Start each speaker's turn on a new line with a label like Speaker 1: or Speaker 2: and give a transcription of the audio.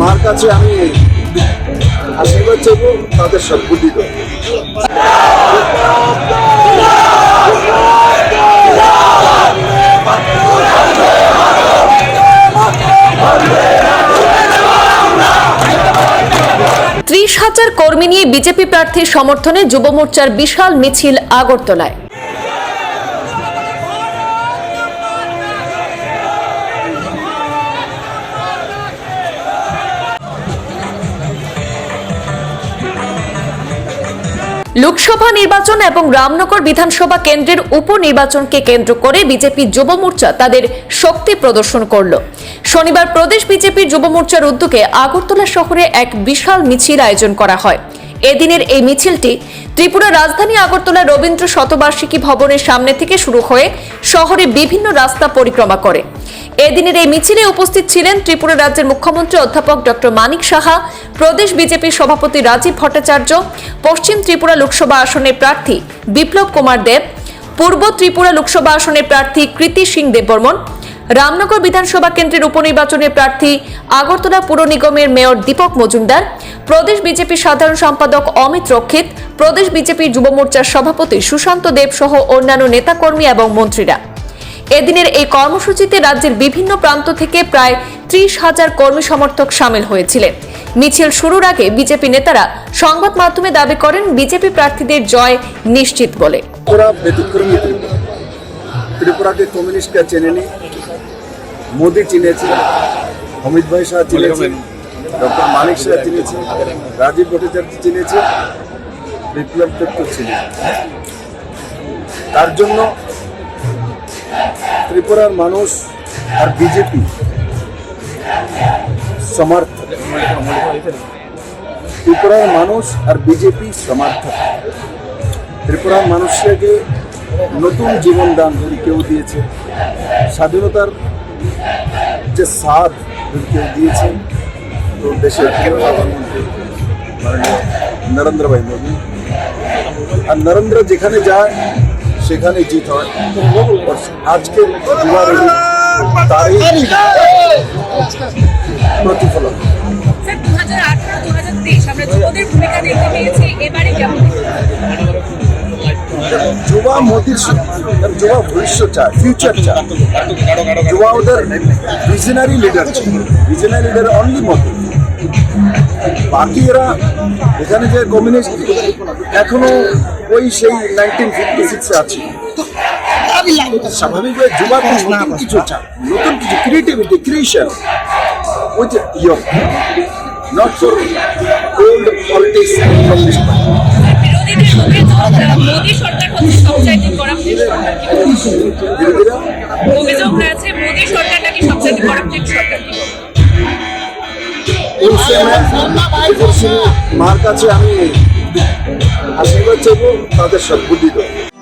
Speaker 1: মার কাছে আমি আশীর্বাদ চাইব, তাদের সদ্বুদ্ধি দেবো।
Speaker 2: ত্রিশ হাজার কর্মী নিয়ে বিজেপি প্রার্থীর সমর্থনে যুব মোর্চার বিশাল মিছিল আগরতলায়। লোকসভা নির্বাচন এবং রামনগর বিধানসভা কেন্দ্রের উপনির্বাচনকে কেন্দ্র করে বিজেপি যুব মোর্চা তাদের শক্তি প্রদর্শন করল। শনিবার প্রদেশ বিজেপির যুব মোর্চার উদ্যোগে আগরতলা শহরে এক বিশাল মিছিল আয়োজন করা হয়। এদিনের এই মিছিলটি ত্রিপুরা রাজধানী আগরতলা রবীন্দ্র শতবার্ষিকী ভবনের সামনে থেকে শুরু হয়ে শহরে বিভিন্ন রাস্তা পরিক্রমা করে। এদিনের এই মিছিলে উপস্থিত ছিলেন ত্রিপুরা রাজ্যের মুখ্যমন্ত্রী অধ্যাপক ডক্টর মানিক সাহা, প্রদেশ বিজেপির সভাপতি রাজীব ভট্টাচার্য, পশ্চিম ত্রিপুরা লোকসভা আসনের প্রার্থী বিপ্লব কুমার দেব, পূর্ব ত্রিপুরা লোকসভা আসনের প্রার্থী কৃতি সিং দেববর্মন, রামনগর বিধানসভা কেন্দ্রের উপনির্বাচনের প্রার্থী আগরতলা পুর নিগমের মেয়র দীপক মজুমদার, প্রদেশ বিজেপির সাধারণ সম্পাদক অমিত রক্ষিত, প্রদেশ বিজেপির যুব মোর্চার সভাপতি সুশান্ত দেব সহ অন্যান্য নেতাকর্মী এবং মন্ত্রীরা। এদিনের এই কর্মসূচিতে রাজ্যের বিভিন্ন প্রান্ত থেকে প্রায় ত্রিশ হাজার কর্মী সমর্থক সামিল হয়েছিলেন। মিছিল শুরুর আগে বিজেপি নেতারা সংবাদ মাধ্যমে দাবি করেন, বিজেপি প্রার্থীদের জয় নিশ্চিত বলে।
Speaker 1: ত্রিপুরাকে কমিউনিস্টরা চেনেনি, মোদি চিনেছে অমিত ভাই শাহ চিনেছে ডক্টর মানিক শাহ চিনেছে রাজীব ভট্টাচার্য চিনেছে বিপ্লব দত্ত চিনেছে তার জন্য ত্রিপুরার মানুষ আর বিজেপি সমর্থক। ত্রিপুরার মানুষ আর বিজেপি সমর্থক। ত্রিপুরার মানুষকে নতুন জীবন দান যদি কেউ দিয়েছে, স্বাধীনতার যে স্বাদ যদি কেউ দিয়েছে, তো দেশের প্রধানমন্ত্রী নরেন্দ্র ভাই মোদী। আর নরেন্দ্র যেখানে যায় সেখানে জিত হয়। আজকে তারই প্রতিফলন। যুবা মোদির যুবা ভবিষ্যৎ চায় ফিউচার চায়। যুবা ওদের visionary leader visionary leader only Modi. বাকি এরা এখানে যে কমিউনিস্ট এখনও ওই সেই নাইনটিন ফিফটি সিক্সে আছে স্বাভাবিকভাবে যুবা তো নতুন কিছু চায় নতুন কিছু creativity creation with young not for old politics from this
Speaker 3: বিরোধীদের অভিযোগ মোদী সরকার হচ্ছে সবচাইতে করাপ্টেড সরকার কি বলবেন?
Speaker 1: ধীরে ধীরে
Speaker 3: অভিযোগ রয়েছে মোদী সরকার নাকি সবচাইতে করাপ্টেড সরকার কি বলবেন?
Speaker 1: বলছে মার কাছে আমি আশীর্বাদ চাইব তাদের সদ্বুদ্ধি দেবো